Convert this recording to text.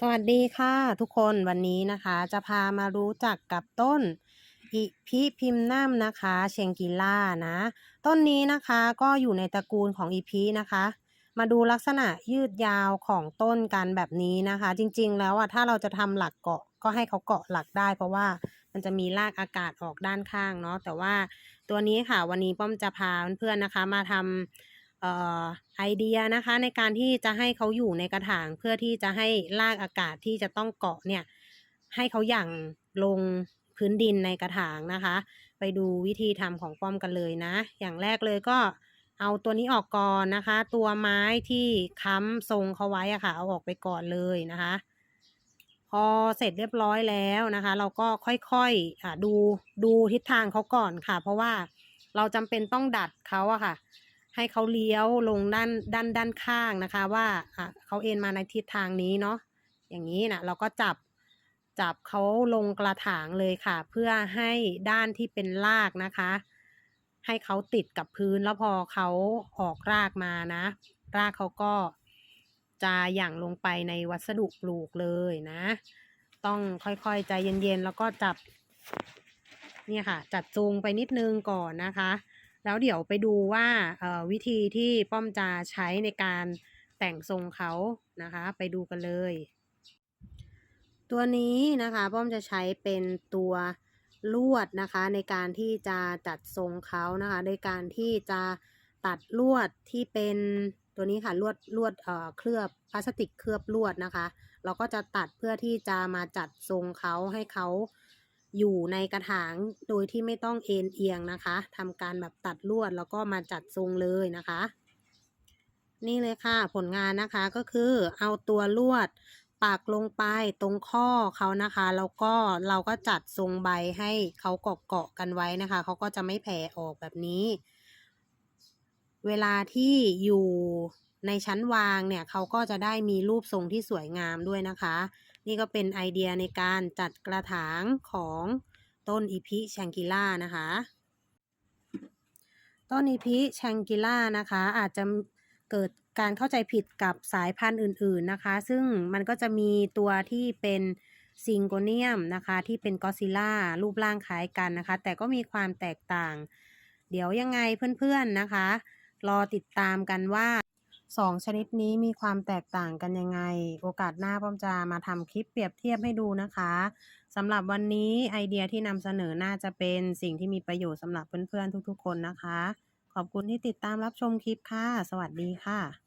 สวัสดีค่ะทุกคนวันนี้นะคะจะพามารู้จักกับต้น อิพิพิมนัมนะคะ เชงกิล่านะ ต้นนี้นะคะก็อยู่ในตระกูลของอีพีนะคะ มาดูลักษณะยืดยาวของต้นกันแบบนี้นะคะ จริงๆแล้วอะถ้าเราจะทำหลักเกาะก็ให้เขาเกาะหลักได้ เพราะว่ามันจะมีรากอากาศออกด้านข้างเนาะแต่ว่าตัวนี้ค่ะวันนี้ป้อมจะพาเพื่อนๆนะคะ มาทำเอ่อ ไอเดียนะคะ ในการที่จะให้เขาอยู่ในกระถางเพื่อที่จะให้รากอากาศที่จะต้องเกาะเนี่ย ให้เขาหยั่งลงพื้นดินในกระถางนะคะ ไปดูวิธีทำของป้อมกันเลยนะ อย่างแรกเลยก็เอาตัวนี้ออกก่อนนะคะ ตัวไม้ที่ค้ำทรงเขาไว้อะค่ะ เอาออกไปก่อนเลยนะคะ พอเสร็จเรียบร้อยแล้วนะคะ เราก็ค่อยๆดูดูทิศทางเขาก่อนค่ะ เพราะว่าเราจำเป็นต้องดัดเขาอะค่ะ ให้เขาเลี้ยวลงด้านด้านด้านข้างนะคะ ว่าอะเขาเอ็นมาในทิศทางนี้เนาะอย่างนี้นะเราก็จับจับเขาลงกระถางเลยค่ะ เพื่อให้ด้านที่เป็นรากนะคะ ให้เขาติดกับพื้นแล้วพอเขาออกรากมานะ รากเขาก็จะหยั่งลงไปในวัสดุปลูกเลยนะ ต้องค่อยๆใจเย็นๆแล้วก็จับเนี่ยค่ะ จัดจูงไปนิดนึงก่อนนะคะ แล้วเดี๋ยวไปดูว่าวิธีที่ป้อมจะใช้ในการแต่งทรงเขานะคะ ไปดูกันเลย ตัวนี้นะคะป้อมจะใช้เป็นตัวลวดนะคะ ในการที่จะจัดทรงเขานะคะ โดยการที่จะตัดลวดที่เป็นตัวนี้ค่ะลวดลวดเอ่อเคลือบพลาสติกเคลือบลวดนะคะ เราก็จะตัดเพื่อที่จะมาจัดทรงเขาให้เขา อยู่ในกระถางโดยที่ไม่ต้องเอ็นเอียงนะคะทำการแบบตัดลวดแล้วก็มาจัดทรงเลยนะคะ นี่เลยค่ะผลงานนะคะก็คือเอาตัวลวดปักลงไปตรงข้อเขานะคะแล้วก็เราก็จัดทรงใบให้เขาเกาะเกาะกันไว้นะคะเขาก็จะไม่แผ่ออกแบบนี้ เวลาที่อยู่ ในชั้นวางเนี่ยเขาก็จะได้มีรูปทรงที่สวยงามด้วยนะคะ นี่ก็เป็นไอเดียในการจัดกระถางของต้นอีพิแชงกิล่านะคะ ต้นอีพิแชงกิล่านะคะ อาจจะเกิดการเข้าใจผิดกับสายพันธุ์อื่นๆนะคะ ซึ่งมันก็จะมีตัวที่เป็นซิงโกเนียมนะคะที่เป็นกอซิล่ารูปร่างคล้ายกันนะคะ แต่ก็มีความแตกต่าง เดี๋ยวยังไงเพื่อนๆนะคะ รอติดตามกันว่า สองชนิดนี้มีความแตกต่างกันยังไง โอกาสหน้าป้อมจะมาทำคลิปเปรียบเทียบให้ดูนะคะสำหรับวันนี้ไอเดียที่นำเสนอน่าจะเป็นสิ่งที่มีประโยชน์สำหรับเพื่อนๆทุกๆ คนนะคะ ขอบคุณที่ติดตามรับชมคลิปค่ะ สวัสดีค่ะ